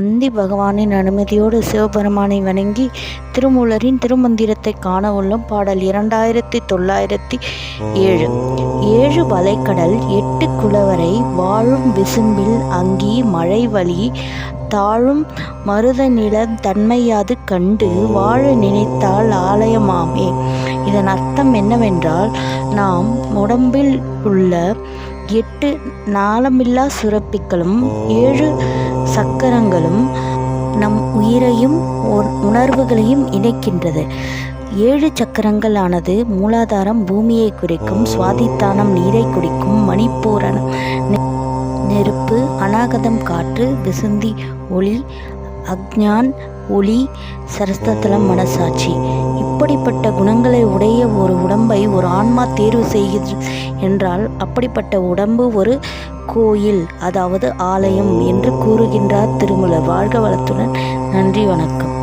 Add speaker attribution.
Speaker 1: நந்தி பகவானின் அனுமதியோடு சிவபெருமானை வணங்கி திருமூலரின் திருமந்திரத்தை காண உள்ளோம். பாடல் இரண்டாயிரத்தி தொள்ளாயிரத்தி ஏழு. ஏழு வளைக்கடல் எட்டு குலவரை வாழும் விசும்பில் அங்கி மழை வழி தாழும் மருத நிலம் தன்மையாது கண்டு வாழ நினைத்தால் ஆலயமாமே. இதன் அர்த்தம் என்னவென்றால் நாம் உடம்பில் உள்ள எட்டு நாளமில்லா சுரப்பிகளும் ஏழு சக்கரங்களும் நம் உயிரையும் உணர்வுகளையும் இணைக்கின்றது. ஏழு சக்கரங்களானது மூலாதாரம் பூமியை குறிக்கும் சுவாதித்தானம் நீரை குறிக்கும் மணிப்பூரணம் நெ- நெருப்பு அநாகதம் காற்று விசுந்தி ஒளி அக்ஞான் ஒளி சரஸ்தலம் மனசாட்சி. இப்படிப்பட்ட குணங்களை உடைய ஒரு உடம்பை ஒரு ஆன்மா தேர்வு செய்கிறது என்றால் அப்படிப்பட்ட உடம்பு ஒரு கோயில் அதாவது ஆலயம் என்று கூறுகின்றார் திருமலர். வாழ்க வளத்துடன். நன்றி வணக்கம்.